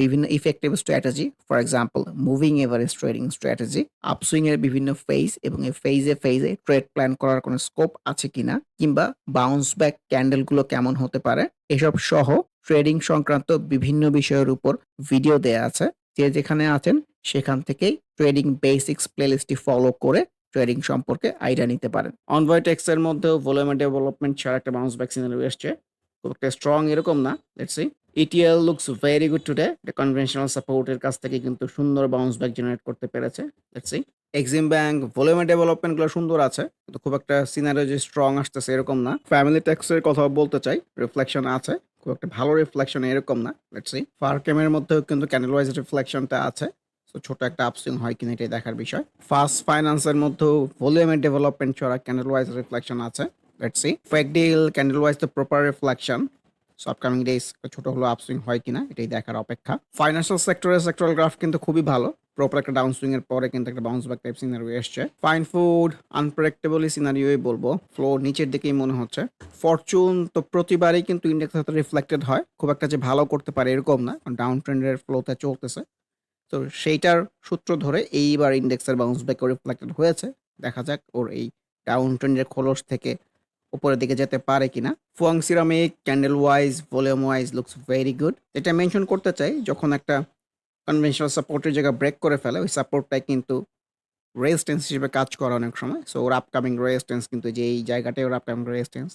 বিভিন্ন effective strategy, for example moving average trading strategy, upswing এর বিভিন্ন ফেজ এবং এই ফেজে, ফেজে ট্রেড প্ল্যান করার কোনো স্কোপ আছে কিনা কিংবা বাউন্স ব্যাক ক্যান্ডেলগুলো কেমন হতে পারে, এসব সহ ট্রেডিং সংক্রান্ত বিভিন্ন বিষয়ের উপর ভিডিও দেয়া আছে। যে যেখানে আছেন সেখান থেকেই ট্রেডিং বেসিক্স প্লেলিস্টটি ফলো করে ট্রেডিং সম্পর্কে আইডিয়া নিতে পারেন। অনভয়েটেক্স এর মধ্যেও ভলিউমের ডেভেলপমেন্ট ছাড়া একটা বাউন্স ব্যাক সিনারিও এসছে। খুব একটা স্ট্রং এরকম না। Let's see. Looks very good today. এটা কনভেনশনাল সাপোর্ট এর কাছ থেকে কিন্তু সুন্দর বাউন্স ব্যাক জেনারেট করতে পেরেছে। Let's see. এক্সিম ব্যাংক ভলিউমের ডেভেলপমেন্টগুলো সুন্দর আছে। কিন্তু খুব একটা সিনারিও যে স্ট্রং আসতেছে এরকম না। ফ্যামিলি ট্যাক্স এর কথা বলতে চাই। রিফ্লেকশন আছে। খুব একটা ভালো রিফ্লেকশন এরকম না। Let's see. এর মধ্যেও কিন্তু ক্যান্ডেল ওয়াইজ রিফ্লেকশনটা আছে। সো ছোট একটা আপসুইং হয় কিনা এটাই দেখার বিষয়। ফার্স্ট ফাইন্যান্স এর মধ্যেও ভলিউমের ডেভেলপমেন্ট ছাড়া ক্যান্ডেল ওয়াইজ রিফ্লেকশন আছে। Let's see. Fake deal candle wise তো প্রপার রিফ্লেকশন। আপকামিং ডেজ ছোট হলো আপসুইং হয় কিনা, এটাই দেখার অপেক্ষা। ফাইন্যান্সিয়াল সেক্টরের সেক্টরাল গ্রাফ কিন্তু খুবই ভালো। প্রপার একটা ডাউন সুইং এর পরে কিন্তু একটা বাউন্স ব্যাক টাইপ সিনারিও এসছে। ফাইন ফুড আনপ্রেডিক্টেবলি সিনারিওই বলব। ফ্লো নিচের দিকেই মনে হচ্ছে। ফরচুন তো প্রতিবারই কিন্তু ইন্ডেক্স সাথে রিফ্লেক্টেড হয়। খুব একটা যে ভালো করতে পারে এরকম না। ডাউন ট্রেন্ডের ফ্লোতে চলতেছে। তো সেইটার সূত্র ধরে এইবার ইন্ডেক্সের বাউন্স ব্যাক রিফ্লেক্টেড হয়েছে। দেখা যাক ওর এই ডাউন ট্রেন্ডের খোলস থেকে উপরের দিকে যেতে পারে কিনা। Fuwang ceramic candle wise, volume wise looks very good. এটা মেনশন করতে চাই যখন একটা কনভেনশনাল সাপোর্টের জায়গা ব্রেক করে ফেলে ওই সাপোর্টটাই কিন্তু রেজিস্ট্যান্স হিসেবে কাজ করে অনেক সময়। সো ওর আপকামিং রেজিস্ট্যান্স কিন্তু যে এই জায়গাটাই ওর আপকামিং রেজিস্ট্যান্স।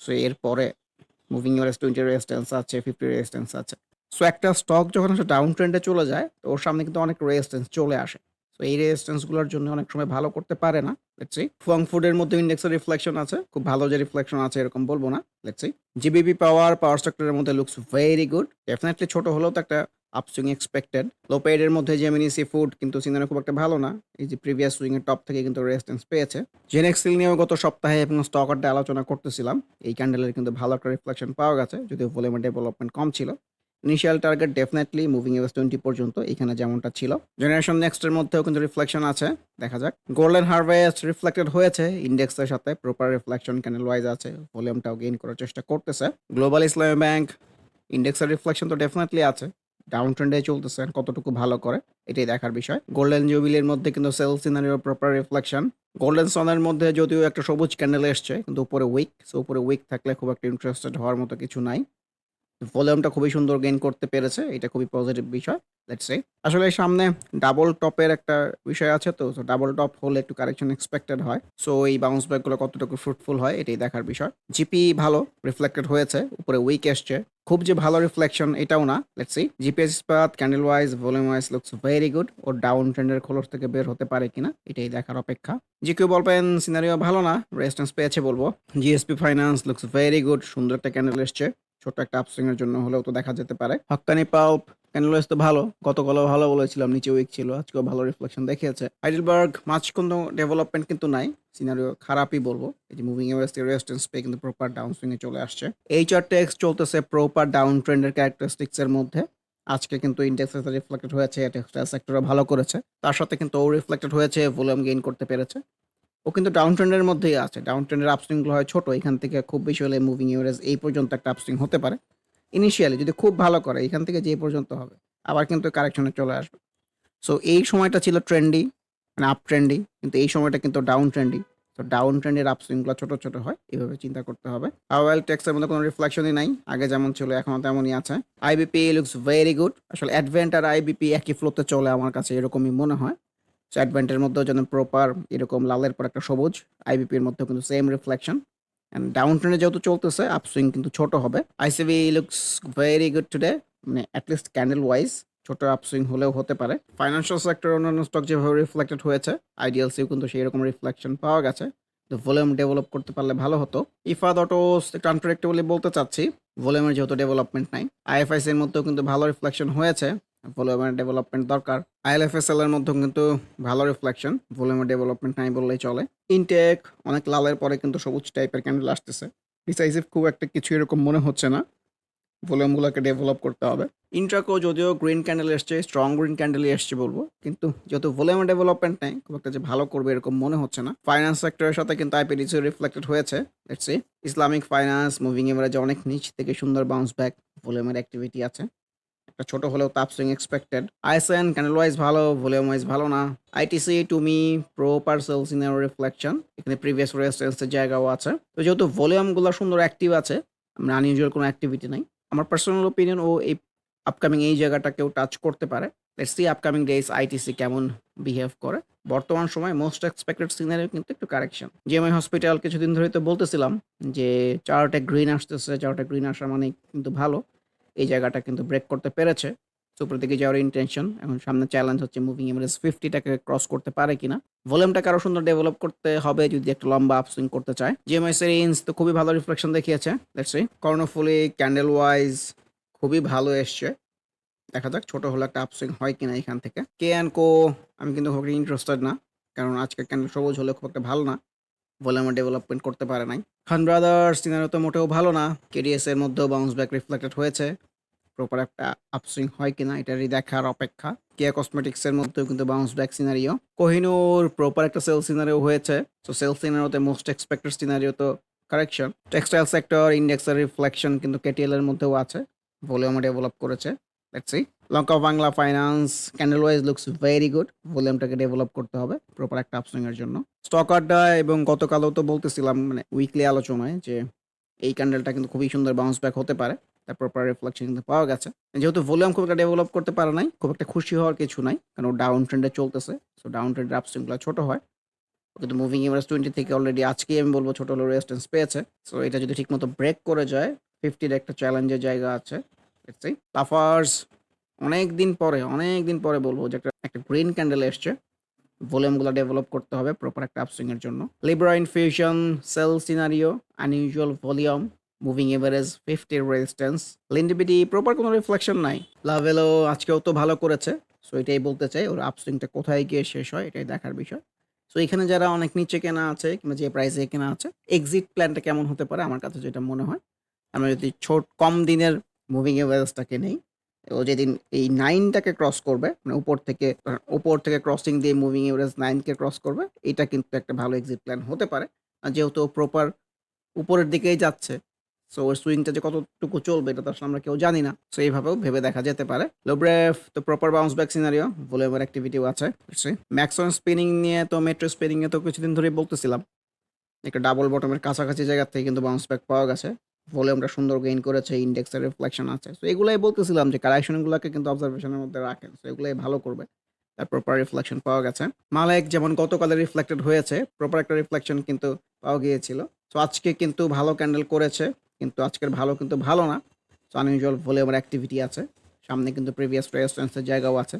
সো এরপরে মুভিং এভারেজ 20 রেজিস্ট্যান্স আছে, 50 রেজিস্ট্যান্স আছে। সো একটা স্টক যখন আসলে ডাউন ট্রেন্ডে চলে যায়, তো ওর সামনে কিন্তু অনেক রেজিস্ট্যান্স চলে আসে। সো এই রেজিস্ট্যান্সগুলোর জন্য অনেক সময় ভালো করতে পারে না। লেটস। ফুয়াং ফুডের মধ্যে ইন্ডেক্সের রিফ্লেকশন আছে। খুব ভালো যে রিফ্লেকশন আছে এরকম বলব না। লেটস জিবিপি পাওয়ার, পাওয়ার সেক্টরের মধ্যে লুকস ভেরি গুড। ডেফিনিটলি ছোট হলেও তো একটা আপসুইং এক্সপেক্টেড। লো পেইড এর মধ্যে জেমিনি সি ফুড কিন্তু সিনারিও খুব একটা ভালো না। এই যে প্রিভিয়াস সুইং এর টপ থেকে কিন্তু রেজিস্ট্যান্স পেয়েছে। জেনেক্সিল নিয়েও গত সপ্তাহে এবং স্টক আড্ডায় আলোচনা করতেছিলাম। এই ক্যান্ডেলের কিন্তু ভালো একটা রিফ্লেকশন পাওয়া গেছে। যদিও ভলিউমের ডেভেলপমেন্ট কম ছিল। Initial target definitely moving average 20 পর্যন্ত, এখানে যেমনটা ছিল। জেনারেশন নেক্সট এর মধ্যেও কিন্তু রিফ্লেকশন আছে। দেখা যাক। গোল্ডেন হারভেস্ট রিফ্লেক্টেড হয়েছে ইন্ডেক্সের সাথে প্রপার রিফ্লেকশন ক্যান্ডেল ওয়াইজ আছে। ভলিউমটাও গেইন করার চেষ্টা করতেছে। গ্লোবাল ইসলামী ব্যাংক ইন্ডেক্সের রিফ্লেকশন তো ডেফিনিটলি আছে। ডাউন ট্রেন্ডে চলতেছে, কতটুকু ভালো করে, এটাই দেখার বিষয়। গোল্ডেন জুবিলির মধ্যে কিন্তু sell scenario proper reflection. Golden সনের মধ্যে যদিও একটা সবুজ ক্যান্ডেল এসছে, কিন্তু উপরে উইক। সো উপরে উইক থাকলে খুব একটা ইন্টারেস্টেড হওয়ার মতো কিছু নাই। ভলিউমটা খুবই সুন্দর গেইন করতে পেরেছে। এটা খুবই পজিটিভ বিষয়। Let's see. আসলে সামনে ডাবল টপের একটা বিষয় আছে তো। ডাবল টপ হলে একটু কারেকশন এক্সপেক্টেড হয়। সো এই বাউন্স ব্যাকগুলো কতটুকু ফ্রুটফুল হয় এটাই দেখার বিষয়। জিপি ভালো রিফ্লেক্টেড হয়েছে। উপরে উইক এসছে। খুব যে ভালো রিফ্লেকশন এটাও না। Let's see. GPS Ispat candle wise, volume wise looks very good. Or down ট্রেন্ডের খোলস থেকে বের হতে পারে কিনা এটাই দেখার অপেক্ষা। জি জিকিউ বলপেন সিনারিও ভালো না। রেজিস্ট্যান্স পেয়েছে বলব। GSP finance looks very good. সুন্দর একটা ক্যান্ডেল এসছে। ছোট একটা আপসুইং এর জন্য হলেও তো দেখা যেতে পারে। হাক্কানি পাল্প ক্যান্ডেল ওয়াইজ তো ভালো। গতকালও ভালো বলেছিলাম নিচে উইক ছিল। আজকেও ভালো রিফ্লেকশন দেখিয়েছে। হাইডেলবার্গ মাঝ কোনো ডেভেলপমেন্ট কিন্তু নাই। সিনারিও খারাপই বলব। এই যে মুভিং এভারেজ রেজিস্ট্যান্স পেয়ে কিন্তু প্রপার ডাউন সুইং এ চলে আসছে। এইচআরটেক্স চলতেছে প্রপার ডাউন ট্রেন্ডের ক্যারেক্টারিস্টিক্স এর মধ্যে। আজকে কিন্তু ইন্ডেক্স রিফ্লেক্টেড হয়েছে। টেক্সটাইল সেক্টরও ভালো করেছে। তার সাথে কিন্তু ও রিফ্লেক্টেড হয়েছে, ভলিউম গেইন করতে পেরেছে। ও কিন্তু ডাউন ট্রেন্ডের মধ্যেই আছে। ডাউন ট্রেন্ডের আপসুইংগুলো হয় ছোট। এখান থেকে খুব বেশি হলে মুভিং এভারেজ এই পর্যন্ত একটা আপসুইং হতে পারে। ইনিশিয়ালি যদি খুব ভালো করে এখান থেকে যে পর্যন্ত হবে। আবার কিন্তু কারেকশনে চলে আসবে। সো এই সময়টা ছিল ট্রেন্ডি, মানে আপ ট্রেন্ডি। কিন্তু এই সময়টা কিন্তু ডাউন ট্রেন্ডি। তো ডাউন ট্রেন্ডের আপসুইংগুলো ছোট, ছোট হয়। এভাবে চিন্তা করতে হবে। পাওয়েল টেক্সের মধ্যে কোনো রিফ্লেকশনই নাই। আগে যেমন ছিল এখনও তেমনই আছে। IBP looks very good. আসলে অ্যাডভেন্ট আর আইবিপি একই ফ্লোতে চলে আমার কাছে এরকমই মনে হয়। সো অ্যাডভেন্টের মধ্যেও যেন প্রপার এরকম লালের পর একটা সবুজ। আইবিপির মধ্যেও কিন্তু সেম রিফ্লেকশন। অ্যান্ড ডাউন ট্রেনে যেহেতু চলতেছে আপসুইং কিন্তু ছোট হবে। ICB looks very good today. মানে এট লিস্ট ক্যান্ডেল ওয়াইজ ছোট আপসুইং হলেও হতে পারে। ফাইন্যান্সিয়াল সেক্টর অন্যান্য স্টক যেভাবে রিফ্লেক্টেড হয়েছে, আইডিএলসিও কিন্তু সেই রকম রিফ্লেকশন পাওয়া গেছে। তো ভলিউম ডেভেলপ করতে পারলে ভালো হতো। ইফাদ অটোস একটু আনপ্রেডিক্টেবলি বলতে চাচ্ছি। ভলিউমের যেহেতু ডেভেলপমেন্ট নাই। আইএফআইসি এর মধ্যেও কিন্তু ভালো রিফ্লেকশন হয়েছে। ভলিউমের ডেভেলপমেন্ট দরকার। আইএলএফএসএল এর মধ্যেও কিন্তু ভালো রিফ্লেকশন। ভলিউমের ডেভেলপমেন্ট নাই বললেই চলে। ইনটেক অনেক লালের পরে কিন্তু সবুজ টাইপের ক্যান্ডেল আসতেছে। ডিসাইসিভ খুব একটা কিছু এরকম মনে হচ্ছে না। ভলিউমগুলোকে ডেভেলপ করতে হবে। ইন্ট্রাকো যদিও গ্রিন ক্যান্ডেল এসছে, স্ট্রং গ্রিন ক্যান্ডেলই এসছে বলব। কিন্তু যেহেতু ভলিউমের ডেভেলপমেন্ট নাই, খুব একটা যে ভালো করবে এরকম মনে হচ্ছে না। ফাইন্যান্স সেক্টরের সাথে কিন্তু আইপিডিসি রিফ্লেক্টেড হয়েছে। Let's see. Islamic finance moving এভারেজে অনেক নিচ থেকে সুন্দর বাউন্স ব্যাক। ভলিউমের অ্যাক্টিভিটি আছে। একটা ছোট হলেও তো upswing expected. ISN candle wise ভালো, ভলিউম ওয়াইজ ভালো না। আইটিসি টুমি প্রো পার্সেল সিনারো রিফ্লেকশন। এখানে প্রিভিয়াস রেজিস্ট্যান্সের জায়গাও আছে। তো যেহেতু ভলিউমগুলো সুন্দর অ্যাক্টিভ আছে, আমরা আনইউজুয়াল কোনো অ্যাক্টিভিটি নাই। আমার পার্সোনাল ওপিনিয়ন ও এই আপকামিং এই জায়গাটাকেও টাচ করতে পারে। Let's see upcoming days ITC কেমন বিহেভ করে। বর্তমান সময় মোস্ট এক্সপেক্টেড সিনারিও কিন্তু একটু কারেকশন। জিএমআই হসপিটাল কিছুদিন ধরে তো বলতেছিলাম যে চার্টে গ্রিন আসতেছে, চার্টে গ্রিন আসা মানে কিন্তু ভালো। এই জায়গাটা কিন্তু ব্রেক করতে পেরেছে। সুপার দিকে যাওয়ার ইনটেনশন। এখন সামনে চ্যালেঞ্জ হচ্ছে মুভিং এভারেজ 50 টাকে ক্রস করতে পারে কিনা। ভলিউমটাকে আরও সুন্দর ডেভেলপ করতে হবে যদি একটা লম্বা আপসুইং করতে চায়। জিএমআই সিরিজ তো খুবই ভালো রিফ্লেকশন দেখিয়েছে। সি। কর্ণফুলী ক্যান্ডেল ওয়াইজ খুবই ভালো এসছে। দেখা যাক, ছোট হলে একটা আপসুইং হয় কিনা এখান থেকে। কে অ্যান্ড কো আমি কিন্তু খুব ইন্টারেস্টেড না। কারণ আজকে ক্যান্ডেল সবুজ হলে খুব একটা ভালো না। ভলিউমের ডেভেলপমেন্ট করতে পারে নাই। খান ব্রাদার্স সিনারিও তো মোটেও ভালো না। কেডিএস এর মধ্যেও বাউন্স ব্যাক রিফ্লেক্টেড হয়েছে। প্রপার একটা আপসুইং হয় কিনা, এটারই দেখার অপেক্ষা। কেয়া কসমেটিক্স এর মধ্যেও কিন্তু bounce back scenario. Kohinoor proper একটা সেল সিনারিও হয়েছে। সো সেল সিনারিওতে মোস্ট এক্সপেক্টেড সিনারিও তো কারেকশন। টেক্সটাইল সেক্টর ইন্ডেক্সের রিফ্লেকশন কিন্তু কেটিএল এর মধ্যেও আছে। ভলিউমও ডেভেলপ করেছে। Let's see. Lanka Bangla finance candle wise looks very good. ভলিউমটাকে develop করতে হবে প্রপার একটা আপসুইং এর জন্য। স্টক আড্ডা এবং গতকালও তো বলতেছিলাম মানে উইকলি আলোচনায় যে এই ক্যান্ডেলটা কিন্তু খুবই সুন্দর বাউন্স ব্যাক হতে পারে। প্রপার রিফ্লেকশন কিন্তু পাওয়া গেছে। যেহেতু ভলিউম খুব একটা ডেভেলপ করতে পারে নাই, খুব একটা খুশি হওয়ার কিছু নাই। কারণ ডাউন ট্রেন্ডে চলতেছে। সো ডাউন ট্রেন্ডের আপসুইংগুলো ছোটো হয়। কিন্তু মুভিং এভারেজ 20 থেকে অলরেডি আজকেই আমি বলব ছোটো হলো রেজিস্ট্যান্স পেয়েছে। সো এটা যদি ঠিকমতো ব্রেক করে যায় ফিফটির একটা চ্যালেঞ্জের জায়গা আছে। লাফার্স অনেকদিন পরে, অনেকদিন পরে বলব যে একটা, একটা গ্রিন ক্যান্ডেল এসছে। ভলিউমগুলো ডেভেলপ করতে হবে প্রপার একটা আপসুইং এর জন্য। Libra infusion sell scenario unusual volume moving average 50 এর রেজিস্ট্যান্স। লিন্ডিবিডি প্রপার কোনো রিফ্লেকশন নাই। লাভেলো আজকেও তো ভালো করেছে। সো এটাই বলতে চাই ওর আপসুইংটা কোথায় গিয়ে শেষ হয় এটাই দেখার বিষয়। সো এখানে যারা অনেক নিচে কেনা আছে কিংবা যে প্রাইসে কেনা আছে, এক্সিট প্ল্যানটা কেমন হতে পারে আমার কাছে যেটা মনে হয়। আমরা যদি ছোট কম দিনের মুভিং এভারেজটাকে নেই, ও যেদিন এই নাইনটাকে ক্রস করবে, মানে উপর থেকে উপর থেকে ক্রসিং দিয়ে মুভিং এভারেজ নাইনকে ক্রস করবে, এটা কিন্তু একটা ভালো এক্সিট প্ল্যান হতে পারে। যেহেতু প্রপার উপরের দিকেই যাচ্ছে, সো ওর সুইংটা যে কতটুকু চলবে এটা তো আসলে আমরা কেউ জানি না। সো এইভাবেও ভেবে দেখা যেতে পারে। লোব্রেভ তো প্রপার বাউন্স ব্যাক সিনারিও, ভলিউমের অ্যাক্টিভিটিও আছে। ম্যাক্সন স্পিনিং নিয়ে তো মেট্রো স্পিনিং এ তো কিছুদিন ধরেই বলতেছিলাম। একটা ডাবল বটমের কাছাকাছি জায়গা থেকে কিন্তু বাউন্স ব্যাক পাওয়া গেছে। ভলিউমটা সুন্দর গেইন করেছে, ইন্ডেক্সের রিফ্লেকশন আছে। সো এগুলাই বলতেছিলাম যে কারেকশন গুলাকে কিন্তু অবজারভেশনের মধ্যে রাখেন। সো এগুলাই ভালো করবে। তার প্রপার রিফ্লেকশন পাওয়া গেছে। মালেক যেমন গতকালে রিফ্লেক্টেড হয়েছে, প্রপার একটা রিফ্লেকশন কিন্তু পাওয়া গিয়েছিল। সো আজকে কিন্তু ভালো ক্যান্ডেল করেছে। কিন্তু আজকের ভালো কিন্তু ভালো না। সো আনইউজুয়াল ভলিউমের অ্যাক্টিভিটি আছে। সামনে কিন্তু প্রিভিয়াস রেজিস্ট্যান্স এর জায়গাও আছে।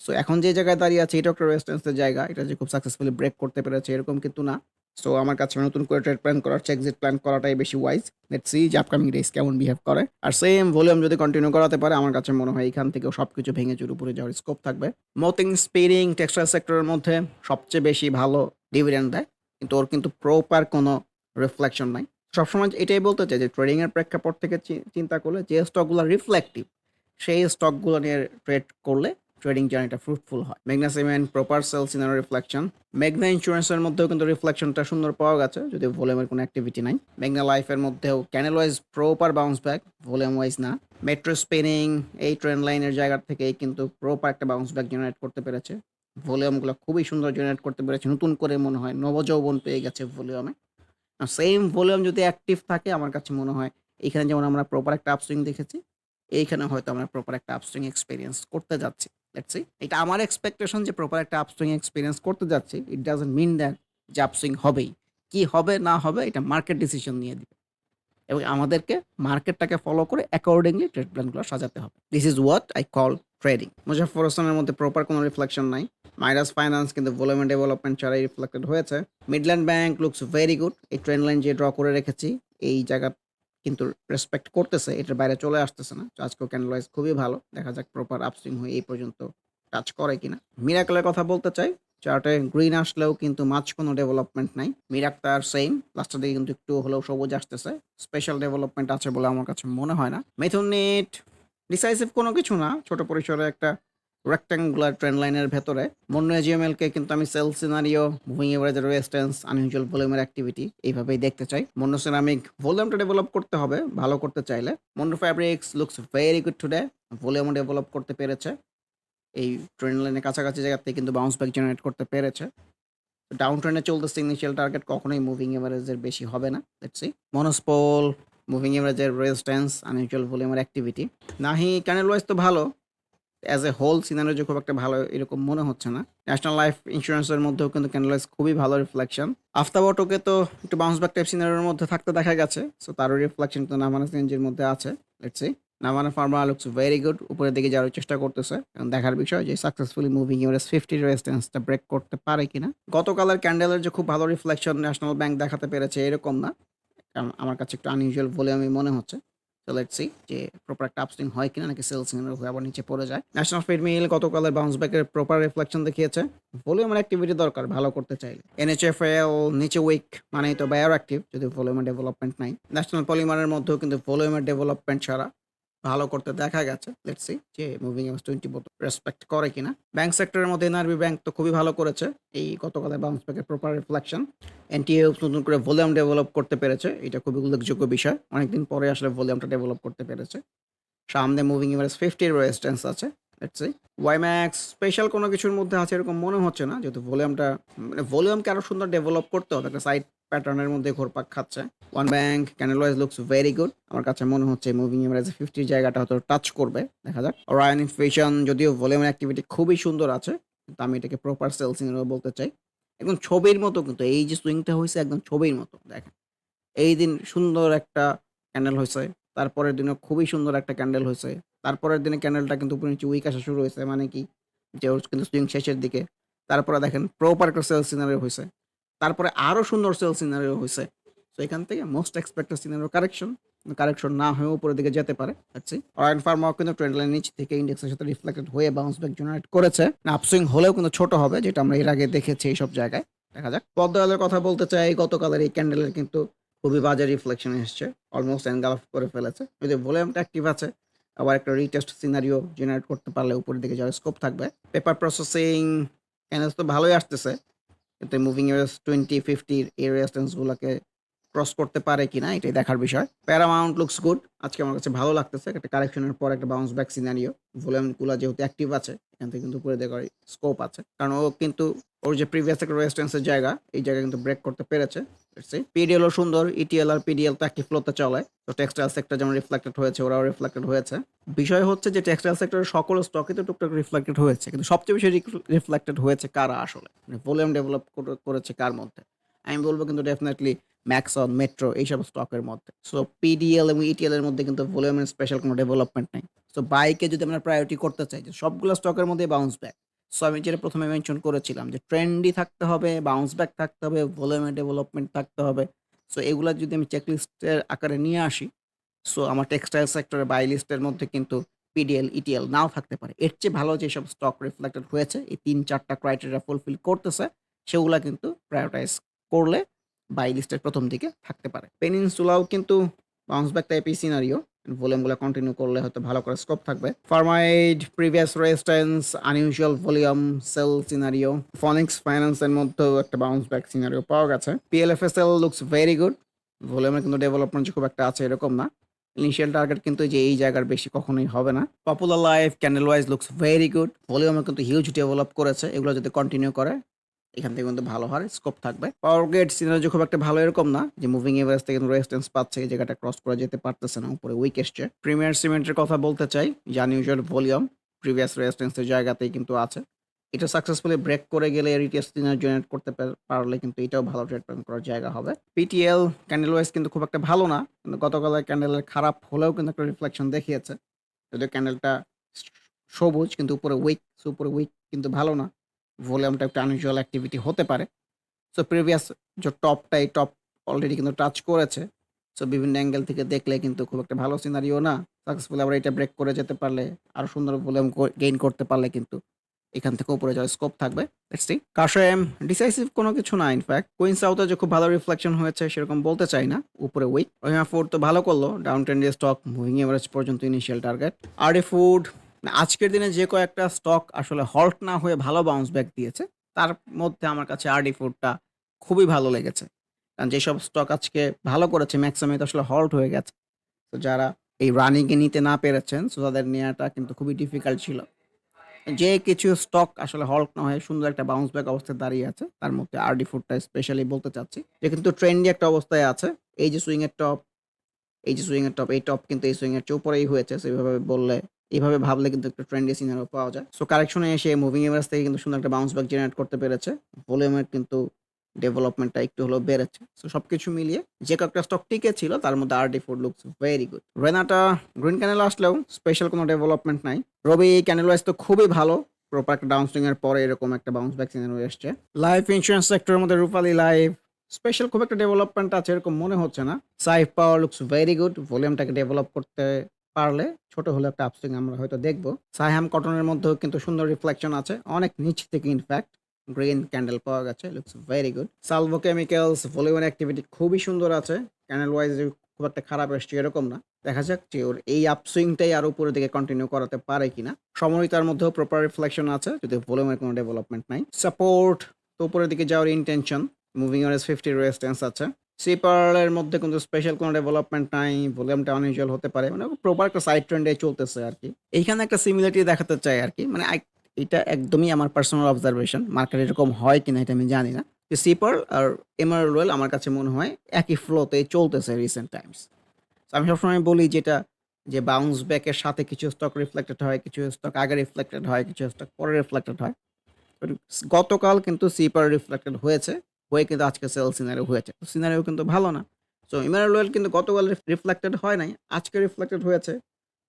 সো এখন যে জায়গায় দাঁড়িয়ে আছে এটাও একটা রেজিস্ট্যান্স এর জায়গা। এটা যে খুব সাকসেসফুলি ব্রেক করতে পেরেছে, এরকম কিন্তু না। সো আমার কাছে নতুন করে ট্রেড প্ল্যান করার চেয়ে এক্সিট প্ল্যান করাটাই বেশি ওয়াইজ। লেটস সি যে আপকামিং ডেজ কেমন বিহেভ করে। আর সেম ভলিউম যদি কন্টিনিউ করাতে পারে, আমার কাছে মনে হয় এখান থেকেও সবকিছু ভেঙে চুরে উপরে যাওয়ার স্কোপ থাকবে। মতিং স্পিনিং টেক্সটাইল সেক্টরের মধ্যে সবচেয়ে বেশি ভালো ডিভিডেন্ড দেয়। কিন্তু ওর কিন্তু প্রপার কোনো রিফ্লেকশন নাই। সবসময় এটাই বলতে চাই যে ট্রেডিং এর প্রেক্ষাপট থেকে চিন্তা করলে যে স্টকগুলো রিফ্লেক্টিভ, সেই স্টকগুলো নিয়ে ট্রেড করলে ট্রেডিং জার্নিটা ফ্রুটফুল হয়। মেঘনা cement proper sell scenario reflection. মেঘনা ইন্স্যুরেন্সের মধ্যেও কিন্তু রিফ্লেকশনটা সুন্দর পাওয়া গেছে যদি ভলিউমের কোনো অ্যাক্টিভিটি নাই। মেঘনা লাইফের মধ্যেও candle wise proper bounce back, volume wise না। মেট্রো স্পিনিং এই ট্রেন্ড লাইনের জায়গা থেকেই কিন্তু প্রপার একটা বাউন্স ব্যাক জেনারেট করতে পেরেছে। ভলিউমগুলো খুবই সুন্দর জেনারেট করতে পেরেছে। নতুন করে মনে হয় নবযৌবন পেয়ে গেছে ভলিউমে। আ সেইম ভলিউম যদি অ্যাক্টিভ থাকে আমার কাছে মনে হয় এখানে যেমন আমরা প্রপার একটা আপসুইং দেখেছি, এইখানে হয়তো আমরা প্রপার একটা আপসুইং এক্সপিরিয়েন্স করতে যাচ্ছি। লেটস। এটা আমার এক্সপেকটেশন যে প্রপার একটা আপসুইং এক্সপিরিয়েন্স করতে যাচ্ছি। ইট ডাজন্ট মিন দ্যাট যে আপসুইং হবেই। কি হবে না হবে এটা মার্কেট ডিসিশন নিয়ে দিবে। এবং আমাদেরকে মার্কেটটাকে ফলো করে অ্যাকর্ডিংলি ট্রেড প্ল্যানগুলো সাজাতে হবে। This is what I call trading. Muzaffar হোসেনের মধ্যে প্রপার কোনো রিফ্লেকশন নাই। মাইরাস ফাইন্যান্স কিন্তু ভলিউম ডেভেলপমেন্ট ছাড়াই রিফ্লেক্টেড হয়েছে। Midland bank looks very good. এই ট্রেন্ড লাইন যে ড্র করে রেখেছি, এই জায়গা কিন্তু রেসপেক্ট করতেছে। এটার বাইরে চলে আসতেছে না। আজকেও ক্যান্ডেল ওয়াইজ খুবই ভালো। দেখা যাক প্রপার আপসুইং হয়ে এই পর্যন্ত কাজ করে কিনা। মিরাকলের কথা বলতে চাই। চার্টে গ্রিন আসলেও কিন্তু মাঝ কোনো ডেভেলপমেন্ট নাই। মিরাক তার সেইম। লাস্টের দিকে কিন্তু একটু হলেও সবুজ আসতেছে। স্পেশাল ডেভেলপমেন্ট আছে বলে আমার কাছে মনে হয় না। মিথুন নিট ডিসাইসিভ কোনো কিছু না। ছোট পরিসরে একটা রেক্টেঙ্গুলার ট্রেন্ড লাইনের ভেতরে মন্নু এজিএমএলকে কিন্তু আমি সেল সিনারিও, মুভিং এভারেজের রেজিস্ট্যান্স, আনইউজুয়াল ভলিউমের অ্যাক্টিভিটি এইভাবেই দেখতে চাই। মন্নু সিরামিক ভলিউমটা ডেভেলপ করতে হবে ভালো করতে চাইলে। Monno fabrics looks very good today. ভলিউমও develop করতে পেরেছে। এই ট্রেন্ড লাইনের কাছাকাছি জায়গাতে কিন্তু বাউন্স ব্যাক জেনারেট করতে পেরেছে। ডাউন ট্রেনে চলতেছে ইনিশিয়াল টার্গেট কখনোই মুভিং এভারেজের বেশি হবে না। Let's see. মনোস্পল, মুভিং এভারেজের রেজিস্ট্যান্স, আনইউজুয়াল ভলিউমের অ্যাক্টিভিটি। নাহি ক্যান্ডেল ওয়াইজ তো ভালো। অ্যাজ এ হোল সিনারিও খুব একটা ভালো এরকম মনে হচ্ছে না। ন্যাশনাল লাইফ ইন্সুরেন্সের মধ্যেও কিন্তু ক্যান্ডেল ওয়াইজ খুবই ভালো রিফ্লেকশন। আফতাব অটোকে তো একটু বাউন্স ব্যাক টাইপ সিনারিওর মধ্যে থাকতে দেখা গেছে। সো তারও রিফ্লেকশন কিন্তু নাভানা সিএনজির মধ্যে আছে। Let's see. Navana pharma looks very good. উপরের দিকে যাওয়ার চেষ্টা করতেছে। এখন দেখার বিষয় যে সাকসেসফুলি মুভিং এভারেজ 50 রেজিস্ট্যান্সটা ব্রেক করতে পারে কিনা। গতকালের ক্যান্ডেলের যে খুব ভালো রিফ্লেকশন ন্যাশনাল ব্যাংক দেখাতে পেরেছে এরকম না। আম আমার কাছে একটু আনইউজুয়াল আমি মনে হচ্ছে। লেটস সি যে প্রপার একটা আপসুইং হয় কিনা নাকি সেলস সিগন্যাল হয়ে আবার নিচে পড়ে যায়। ন্যাশনাল ফিড মিল গতকালের বাউন্স ব্যাকের প্রপার রিফ্লেকশন দেখিয়েছে। ভলিউমের অ্যাক্টিভিটি দরকার ভালো করতে চাইলে। এনএইচএফএল নিচে উইক মানেই তো বায়ার অ্যাক্টিভ যদি ভলিউমের ডেভেলপমেন্ট নাই। ন্যাশনাল পলিমারের মধ্যেও কিন্তু ভলিউমের ডেভেলপমেন্ট ছাড়া ভালো করতে দেখা গেছে। লেটস সি যে মুভিং 20 মতো রেসপেক্ট করে কিনা। ব্যাংক সেক্টরের মধ্যে এনআরবি ব্যাংক তো খুবই ভালো করেছে। এই গতকালের বাউন্স ব্যাকের প্রপার রিফ্লেকশন। এনটিএফ নতুন করে ভলিউম ডেভেলপ করতে পেরেছে। এটা খুবই উল্লেখযোগ্য বিষয়। অনেকদিন পরে আসলে ভলিউমটা ডেভেলপ করতে পেরেছে। সামনে মুভিং 50 এর রেজিস্ট্যান্স আছে। Let's see. ওয়াইম্যাক্স স্পেশাল কোনো কিছুর মধ্যে আছে এরকম মনে হচ্ছে না। যেহেতু ভলিউমটা মানে ভলিউমকে আরও সুন্দর ডেভেলপ করতে হবে। একটা সাইড প্যাটার্নের মধ্যে ঘুরপাক খাচ্ছে। One bank candle wise looks very good. আমার কাছে মনে হচ্ছে মুভিং এভারেজ 50 এর জায়গাটা হয়তো টাচ করবে। দেখা যাক। অরায়ন ইনফিউশন যদিও ভলিউমের অ্যাক্টিভিটি খুবই সুন্দর আছে। কিন্তু আমি এটাকে প্রপার সেল সিগন্যাল বলতে চাই। একদম ছবির মতো কিন্তু, এই যে সুইংটা হইছে একদম ছবির মতো, দেখেন। এইদিন সুন্দর একটা ক্যান্ডেল হয়েছে, তারপরের দিনও খুবই সুন্দর একটা ক্যান্ডেল হয়েছে তারপরের দিনে ক্যান্ডেলটা কিন্তু উপরে নিচে উইক আসা শুরু হইছে। মানে কি যে কিন্তু সুইং শেষের দিকে। তারপরে দেখেন প্রপার একটা সেল সিনারিও হইছে। তারপরে আরও সুন্দর সেল সিনারিও হইছে। সো এখান থেকে most expected scenario correction. Correction না হয়েও উপরের দিকে যেতে পারে। সি। অরায়ন ফার্মাও কিন্তু ট্রেন্ড লাইন নিচ থেকে ইন্ডেক্সের সাথে রিফ্লেক্টেড হয়ে বাউন্স ব্যাক জেনারেট করেছে। আপসুইং হলেও কিন্তু ছোট হবে, যেটা আমরা এর আগে দেখেছি এইসব জায়গায়। দেখা যাক। পদ্মা অয়েলের কথা বলতে চাই, গতকালের এই ক্যান্ডেলের কিন্তু খুবই বাজে রিফ্লেকশন এসছে। অলমোস্ট এনগালফ করে ফেলেছে। যদি ভলিউমটা অ্যাক্টিভ আছে, আবার একটা রিটেস্ট সিনারিও জেনারেট করতে পারলে উপরের দিকে যাওয়ার স্কোপ থাকবে। পেপার প্রসেসিং ক্যান্ডেলস তো ভালোই আসতেছে। কিন্তু মুভিং এভারেজ 20, 50 এই রেজিস্ট্যান্স গুলাকে ক্রস করতে পারে কিনা, এটাই দেখার বিষয়। Paramount looks good. আজকে আমার কাছে ভালো লাগতেছে। একটা কারেকশনের পর একটা বাউন্স ব্যাক সিনারিও। ভলিউমগুলা যেহেতু অ্যাক্টিভ আছে, এখান থেকে কিন্তু উপরে দেখার স্কোপ আছে। কারণ ও কিন্তু, ওর যে প্রিভিয়াস একটা রেজিস্ট্যান্স এর জায়গা, এই জায়গায় কিন্তু ব্রেক করতে পেরেছে। লেটস পিডিএল ও সুন্দর। ইটিএল আর পিডিএল তো একই ফ্লোতে চলে। তো টেক্সটাইল সেক্টর যেমন রিফ্লেক্টেড হয়েছে, ওরাও রিফ্লেক্টেড হয়েছে। বিষয় হচ্ছে যে টেক্সটাইল সেক্টরের সকল স্টকই তো টুকটাক রিফ্লেক্টেড হয়েছে। কিন্তু সবচেয়ে বেশি রিফ্লেক্টেড হয়েছে কারা আসলে? মানে ভলিউম ডেভেলপ করেছে কার মধ্যে? আমি বলব কিন্তু ডেফিনেটলি ম্যাক্সন, মেট্রো এইসব স্টকের মধ্যে। সো পিডিএল এবং ইটিএল এর মধ্যে কিন্তু ভলিউমের স্পেশাল কোনো ডেভেলপমেন্ট নাই। সো বাইকে যদি আমরা প্রায়োরিটি করতে চাই যে সবগুলো স্টকের মধ্যে বাউন্স ব্যাক। সো আমি যেটা প্রথমে মেনশন করেছিলাম যে ট্রেন্ডি থাকতে হবে, বাউন্স ব্যাক থাকতে হবে, ভলিউমের ডেভেলপমেন্ট থাকতে হবে। সো এগুলা যদি আমি চেকলিস্টের আকারে নিয়ে আসি, সো আমার টেক্সটাইল সেক্টরের বাই লিস্টের মধ্যে কিন্তু পিডিএল, ইটিএল নাও থাকতে পারে। এর চেয়ে ভালো যেসব স্টক রিফ্লেক্টেড হয়েছে এই ৩-৪ টা ক্রাইটেরিয়া ফুলফিল করতেছে সেগুলা কিন্তু প্রায়োরিটাইজ করলে বাই লিস্টের ১ম দিকে থাকতে পারে। পেনিনসুলাও কিন্তু বাউন্স ব্যাক টাইপের সিনারিও। ভলিউমগুলা কন্টিনিউ করলে হয়তো ভালো করে স্কোপ থাকবে। Pharmaid previous resistance, unusual volume, sell scenario. Phoenix finance এর মধ্যেও একটা বাউন্স ব্যাক সিনারিও পাওয়া গেছে। PLFSL looks very good. ভলিউমের কিন্তু ডেভেলপমেন্ট খুব একটা আছে এরকম না। ইনিশিয়াল টার্গেট কিন্তু যে এই জায়গার বেশি কখনোই হবে না popular life candle wise looks very good ভলিউমে কিন্তু হিউজ ডেভেলপ করেছে এগুলো যদি কন্টিনিউ করে এখান থেকে কিন্তু ভালো হওয়ার স্কোপ থাকবে। পাওয়ার গেট সিনারি খুব একটা ভালো এরকম না, যে মুভিং এভারেজ থেকে রেজিস্ট্যান্স পাচ্ছে, এই জায়গাটা ক্রস করে যেতে পারতেছে না, উপরে উইক এসছে। প্রিমিয়ার সিমেন্টের কথা বলতে চাই, যে আনইউজুয়াল ভলিউম প্রিভিয়াস রেজিস্ট্যান্সের জায়গাতেই কিন্তু আছে। এটা সাকসেসফুলি ব্রেক করে গেলে রিটিএস সিনার জেনারেট করতে পারলে কিন্তু এটাও ভালো ট্রেড করার জায়গা হবে। পিটিএল ক্যান্ডেল ওয়াইজ কিন্তু খুব একটা ভালো না, কিন্তু গতকালের ক্যান্ডেলের খারাপ হলেও কিন্তু একটা রিফ্লেকশন দেখিয়েছে। যদিও ক্যান্ডেলটা সবুজ, কিন্তু উপরে উইক উপরে উইক কিন্তু ভালো না। ভলিউমটা একটা আনইউজুয়াল অ্যাক্টিভিটি হতে পারে। সো প্রিভিয়াস যে টপটা এই টপ অলরেডি কিন্তু টাচ করেছে। সো বিভিন্ন অ্যাঙ্গেল থেকে দেখলে কিন্তু খুব একটা ভালো সিনারিও না। সাকসেসফুল আবার এটা ব্রেক করে যেতে পারলে আরও সুন্দর ভলিউম গেইন করতে পারলে কিন্তু এখান থেকে উপরে যাওয়ার স্কোপ থাকবে। সি কাশেম ডিসাইসিভ কোনো কিছু না ইনফ্যাক্ট কুইন সাউথে যে খুব ভালো রিফ্লেকশন হয়েছে, সেরকম বলতে চাই না। উপরে উইক ওহিমা ফুড তো ভালো করল। ডাউন ট্রেন্ডে স্টক মুভিং এভারেজ পর্যন্ত ইনিশিয়াল টার্গেট আরডি ফুড আজকের দিনে যে কয়েকটা স্টক আসলে হল্ট না হয়ে ভালো বাউন্স ব্যাক দিয়েছে, তার মধ্যে আমার কাছে আরডি ফুডটা খুবই ভালো লেগেছে। কারণ যেসব স্টক আজকে ভালো করেছে ম্যাক্সিমাম আসলে হল্ট হয়ে গেছে। তো যারা এই রানিংয়ে নিতে না পেরেছেন সো তাদের নেওয়াটা কিন্তু খুবই ডিফিকাল্ট ছিল। যে কিছু স্টক আসলে হল্ট না হয়ে সুন্দর একটা বাউন্স ব্যাক অবস্থায় দাঁড়িয়ে আছে, তার মধ্যে আরডি ফুডটা স্পেশালি বলতে চাচ্ছি। যে কিন্তু ট্রেন্ডি একটা অবস্থায় আছে, এই যে সুইং এর টপ এই যে সুইং এর টপ এই টপ কিন্তু এই সুইং এর চেয়ে উপরেই হয়েছে সেইভাবে বললে এইভাবে ভাবলে কিন্তু একটা ট্রেন্ডি সিনারও পাওয়া যায়। সো কারেকশনে এসে মুভিং এভারেজ থেকে কিন্তু সুন্দর একটা বাউন্স ব্যাক জেনারেট করতে পেরেছে। ভলিউমের কিন্তু ডেভেলপমেন্টটা একটু হলেও বেড়েছে। সো সবকিছু মিলিয়ে যে কয়েকটা স্টক টিকে ছিল, তার মধ্যে RD food looks very good Renata green candle আসলেও স্পেশাল কোনো ডেভেলপমেন্ট নাই। রবি ক্যানেল ওয়াইজ তো খুবই ভালো। প্রপার একটা ডাউন এর পরে এরকম একটা বাউন্স ব্যাক সিনারি এসছে। লাইফ ইন্স্যুরেন্স সেক্টরের মধ্যে রূপালী লাইফ স্পেশাল খুব একটা ডেভেলপমেন্ট আছে, এরকম মনে হচ্ছে না। Saif power looks very good ভলিউমটাকে develop করতে পারলে ছোট হলে একটা আপসুইং আমরা হয়তো দেখব। সাইহাম কটনের মধ্যেও কিন্তু সুন্দর রিফ্লেকশন আছে। অনেক নিচ থেকে ইনফ্যাক্ট গ্রিন ক্যান্ডেল পাওয়া গেছে looks very good Salvo chemicals ভলিউমের অ্যাক্টিভিটি খুবই সুন্দর আছে। ক্যান্ডেল ওয়াইজ খুব একটা খারাপ এসছে এরকম না। দেখা যাক যে ওর এই আপসুইংটাই আরও উপরের দিকে কন্টিনিউ করাতে পারে কিনা। সমরিতার মধ্যেও প্রপার রিফ্লেকশন আছে, যদি ভলিউমের কোনো ডেভেলপমেন্ট নাই। সাপোর্ট তো উপরের দিকে যাওয়ার ইন্টেনশন মুভিং অনেস ফিফটি রেজিস্ট্যান্স আছে। সিপারের মধ্যে কিন্তু স্পেশাল কোনো ডেভেলপমেন্ট নাই ভলিউমটা অনইউজুয়াল হতে পারে মানে প্রপার একটা সাইড ট্রেন্ডে চলতেছে আর কি এইখানে একটা সিমিলারিটি দেখাতে চাই আর কি মানে এটা একদমই আমার পার্সোনাল অবজারভেশন মার্কেট এরকম হয় কিনা এটা আমি জানি না। সিপার আর এমারল ওয়েল আমার কাছে মনে হয় একই ফ্লোতে চলতেছে রিসেন্ট টাইমস আমি সবসময় বলি যেটা, যে বাউন্স ব্যাকের সাথে কিছু স্টক রিফ্লেক্টেড হয়, কিছু স্টক আগে রিফ্লেক্টেড হয়, কিছু স্টক পরে রিফ্লেক্টেড হয়। গতকাল কিন্তু সিপার রিফ্লেক্টেড হয়েছে। হয়ে কিন্তু আজকে সেল সিনারিও হয়েছে। সিনারিও কিন্তু ভালো না। সো ইমারুল ওয়েল কিন্তু গতকাল রিফ্লেক্টেড হয় নাই, আজকে রিফ্লেক্টেড হয়েছে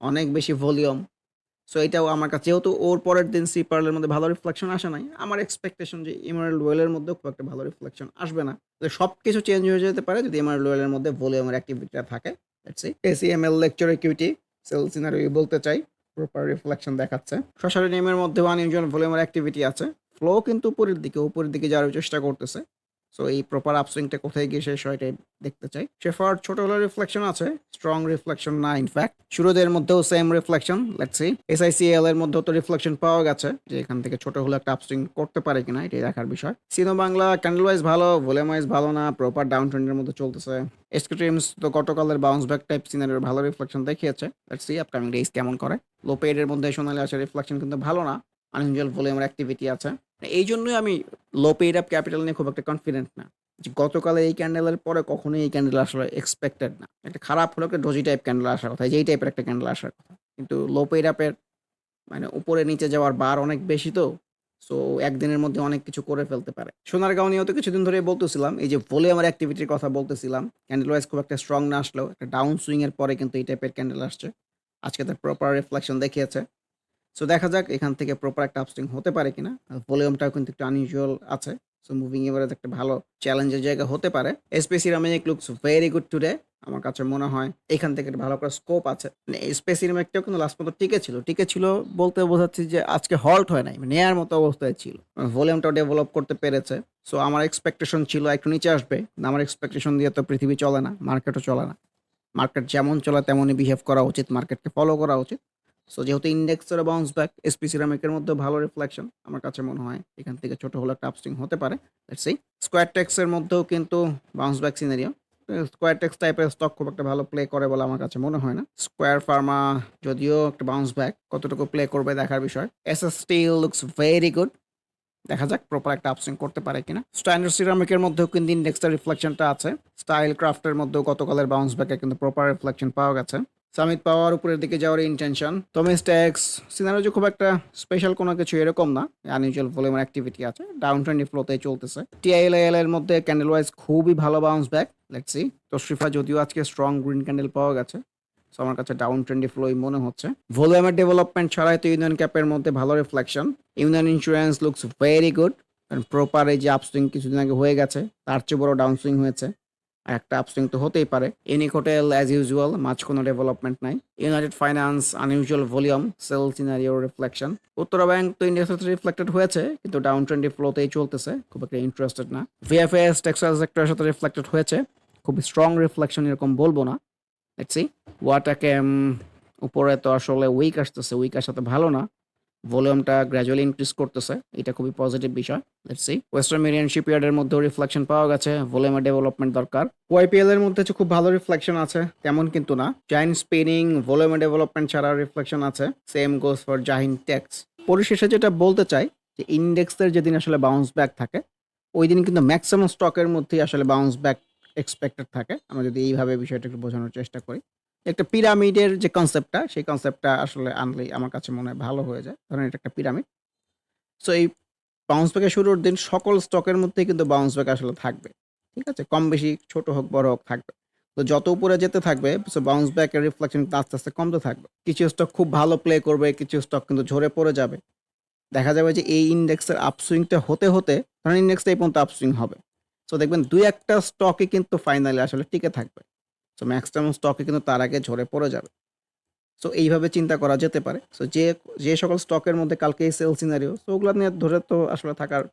অনেক বেশি ভলিউম সো এটাও আমার কাছে, যেহেতু ওর পরের দিন সি পার্লের মধ্যে ভালো রিফ্লেকশন আসে নাই, আমার এক্সপেকটেশন যে ইমারুল ওয়েলের মধ্যেও খুব একটা ভালো রিফ্লেকশন আসবে না। তো সব কিছু চেঞ্জ হয়ে যেতে পারে যদি ইমারুল ওয়েলের মধ্যে ভলিউমের অ্যাক্টিভিটিটা থাকে। এসিএমএল লেকচার ইকুইটি সেল সিনারিও বলতে চাই প্রপার রিফ্লেকশন দেখাচ্ছে। সশারী নিয়মের মধ্যে ওয়ান ইউজুয়াল ভলিউমের অ্যাক্টিভিটি আছে। ফ্লো কিন্তু উপরের দিকে উপরের দিকে যাওয়ার চেষ্টা করতেছে। সো এই প্রপার আপসুইংটা কোথায় গিয়ে শেষ হয়, এটাই দেখতে চাই। শেফার ছোট হলে রিফ্লেকশন আছে। স্ট্রং রিফ্লেকশন না ইনফ্যাক্ট শুরুদের মধ্যেও same reflection let's see SICL এর মধ্যেও তো রিফ্লেকশন পাওয়া গেছে, যে এখান থেকে ছোট হলে একটা আপসুইং করতে পারে কিনা, এটাই দেখার বিষয়। সিনো বাংলা ক্যান্ডেল ওয়াইজ ভালো ভলিউম ওয়াইজ ভালো না প্রপার ডাউন ট্রেন্ডের মধ্যে চলতেছে। এসকে ট্রিমস তো গতকালের বাউন্স ব্যাক টাইপ সিনারির ভালো রিফ্লেকশন দেখিয়েছে। লেটস সি আপকামিং ডেজ কেমন করে। লো পেডের মধ্যে সোনালি আসে রিফ্লেকশন কিন্তু ভালো না। আনইউজুয়াল ভলিউমের অ্যাক্টিভিটি আছে। এই জন্যই আমি লো পেড আপ ক্যাপিটাল নিয়ে খুব একটা কনফিডেন্ট না। যে গতকালে এই ক্যান্ডেলের পরে কখনোই এই ক্যান্ডেল আসলে এক্সপেক্টেড না। একটা খারাপ হলো একটা ডোজি টাইপ ক্যান্ডেল আসার কথা যেই টাইপের একটা ক্যান্ডেল আসার কথা। কিন্তু লো পেড আপের মানে উপরে নিচে যাওয়ার বার অনেক বেশি তো সো একদিনের মধ্যে অনেক কিছু করে ফেলতে পারে। সোনারগাঁও নিয়েও তো কিছুদিন ধরে বলতেছিলাম, এই যে ভলিউমের অ্যাক্টিভিটির কথা বলতেছিলাম ক্যান্ডেল ওয়াইজ খুব একটা স্ট্রং না আসলেও, একটা ডাউন সুইং এর পরে কিন্তু এই টাইপের ক্যান্ডেল আসছে। আজকে তার প্রপার রিফ্লেকশন দেখিয়েছে। সো দেখা যাক এখান থেকে প্রপার একটা আপস্টিং হতে পারে কিনা। ভলিউমটাও কিন্তু একটু আনইউজুয়াল আছে। সো মুভিং এভারেজ একটা ভালো চ্যালেঞ্জের জায়গা হতে পারে। এসপেসি রামেনিক লুকস ভেরি গুড টুডে আমার কাছে মনে হয়। এখান থেকে ভালো করে স্কোপ আছে। মানে স্পেসি রামেকটাও কিন্তু লাস্ট পর্যন্ত টিকে ছিল। টিকে ছিল বলতে বোঝাচ্ছি যে আজকে হল্ট হয় নাই মানে নেয়ার মতো অবস্থায় ছিল। ভলিউমটাও ডেভেলপ করতে পেরেছে। সো আমার এক্সপেকটেশন ছিল একটু নিচে আসবে। না আমার এক্সপেকটেশন দিয়ে তো পৃথিবী চলে না মার্কেটও চলে না। মার্কেট যেমন চলে, তেমনই বিহেভ করা উচিত মার্কেটকে ফলো করা উচিত। সো যেহেতু ইন্ডেক্সের বাউন্স ব্যাক এসপি সিরামিকের মধ্যে ভালো রিফ্লেকশন আমার কাছে মনে হয় এখান থেকে ছোট হলে একটা আপস্টিং হতে পারে। লেটস সি স্কোয়ার টেক্সের মধ্যেও কিন্তু bounce back scenario square tex টাইপের স্টক খুব একটা ভালো প্লে করে বলে আমার কাছে মনে হয় না। স্কোয়ার ফার্মা যদিও একটা বাউন্স ব্যাক কতটুকু প্লে করবে দেখার বিষয়। S S steel looks very good দেখা যাক প্রপার একটা আপসুইং করতে পারে কিনা। স্ট্যান্ডার্ড সিরামিকের মধ্যেও কিন্তু ইন্ডেক্সটার রিফ্লেকশনটা আছে। স্টাইল ক্রাফটের মধ্যেও গতকালের বাউন্স ব্যাকে কিন্তু প্রপার রিফ্লেকশন পাওয়া গেছে। সামিট পাওয়ার উপরের দিকে যাওয়ার ইন্টেনশন টমেস্টেক্স সিনারো যে খুব একটা স্পেশাল কোনো কিছু এরকম না। আনইউজুয়াল ভলিউমের অ্যাক্টিভিটি আছে। ডাউন ট্রেন্ডি ফ্লোতে চলতেছে। টিআইএল এর মধ্যে ক্যান্ডেল ওয়াইজ খুবই ভালো বাউন্স ব্যাক লেটসি তশরিফা যদিও আজকে স্ট্রং গ্রিন ক্যান্ডেল পাওয়া গেছে সো আমার কাছে ডাউন ট্রেন্ডি ফ্লোই মনে হচ্ছে। ভলিউমের ডেভেলপমেন্ট ছাড়াই তো ইউনিয়ন ক্যাপের মধ্যে ভালো reflection union insurance looks very good কারণ প্রপার এই যে আপসুইং কিছুদিন আগে হয়ে গেছে, তার চেয়ে বড় ডাউন সুইং হয়েছে। একটা আপসুইং তো হতেই পারে। ইউনিক হোটেল অ্যাজ ইউজুয়াল মাঝ কোনো ডেভেলপমেন্ট নাই। United finance unusual volume sell scenario reflection Uttara bank তো ইন্ডিয়াতে রিফ্লেক্টেড হয়েছে, কিন্তু ডাউন ট্রেন্ডি ফ্লোতেই চলতেছে, খুব একটা ইন্টারেস্টেড না। ভিএফএস টেক্সটাইল সেক্টরের সাথে রিফ্লেক্টেড হয়েছে, খুব স্ট্রং রিফ্লেকশন এরকম বলব না। দেখছি ওয়াটাকে উপরে তো আসলে উইক আসতেছে উইক আসাতে ভালো না। ভলিউমটা গ্র্যাজুয়ালি ইনক্রিজ করতেছে। এটা খুবই পজিটিভ বিষয়। লেটস সি ওয়েস্টার্ন মেরিয়ান শিপইয়ার্ডের মধ্যেও রিফ্লেকশন পাওয়া গেছে। ভলিউমের ডেভেলপমেন্ট দরকার। ওয়াইপিএল এর মধ্যে খুব ভালো রিফ্লেকশন আছে, তেমন কিন্তু না। জাইন স্পিনিং ভলিউমের ডেভেলপমেন্ট ছাড়া রিফ্লেকশন আছে। Same goes for Zaheen tex পরিশেষে যেটা বলতে চাই, যে ইন্ডেক্সের যেদিন আসলে বাউন্স ব্যাক থাকে, ওই দিন কিন্তু ম্যাক্সিমাম স্টকের মধ্যেই আসলে বাউন্স ব্যাক এক্সপেক্টেড থাকে। আমরা যদি এইভাবে বিষয়টা একটু বোঝানোর চেষ্টা করি। একটা পিরামিডের যে কনসেপ্টটা সেই কনসেপ্টটা আসলে আনলেই আমার কাছে মনে হয় ভালো হয়ে যায়। ধরেন এটা একটা পিরামিড। সো এই বাউন্স ব্যাকের শুরুর দিন সকল স্টকের মধ্যেই কিন্তু বাউন্স ব্যাক আসলে থাকবে। ঠিক আছে? কম বেশি ছোট হোক, বড় হোক, থাকবে। তো যত উপরে যেতে থাকবে সো বাউন্স ব্যাকের রিফ্লেকশন আস্তে আস্তে কমতে থাকবে। কিছু স্টক খুব ভালো প্লে করবে, কিছু স্টক কিন্তু ঝরে পড়ে যাবে। দেখা যাবে যে এই ইন্ডেক্সের আপসুইংটা হতে হতে, ধরেন ইন্ডেক্সটা এই পর্যন্ত আপসুইং হবে। সো দেখবেন দুই একটা স্টকে কিন্তু ফাইনালি আসলে টিকে থাকবে। সো ম্যাক্সিমাম স্টকে কিন্তু তার আগে ঝরে পড়ে যাবে। সো এইভাবে চিন্তা করা যেতে পারে। সো যে যে সকল স্টকের মধ্যে কালকে সেল সিনারিও সো ওগুলো নিয়ে ধরে তো আসলে থাকার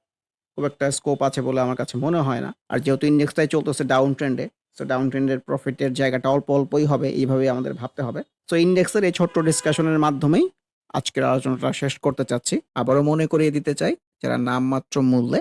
খুব একটা স্কোপ আছে বলে আমার কাছে মনে হয় না। আর যেহেতু ইন্ডেক্সটাই চলতেছে ডাউন ট্রেন্ডে সো ডাউন ট্রেন্ডের প্রফিটের জায়গাটা অল্প অল্পই হবে, এইভাবেই আমাদের ভাবতে হবে। সো ইন্ডেক্সের এই ছোট্ট ডিসকাশনের মাধ্যমেই আজকের আলোচনাটা শেষ করতে চাচ্ছি। আবারও মনে করিয়ে দিতে চাই, যারা নামমাত্র মূল্যে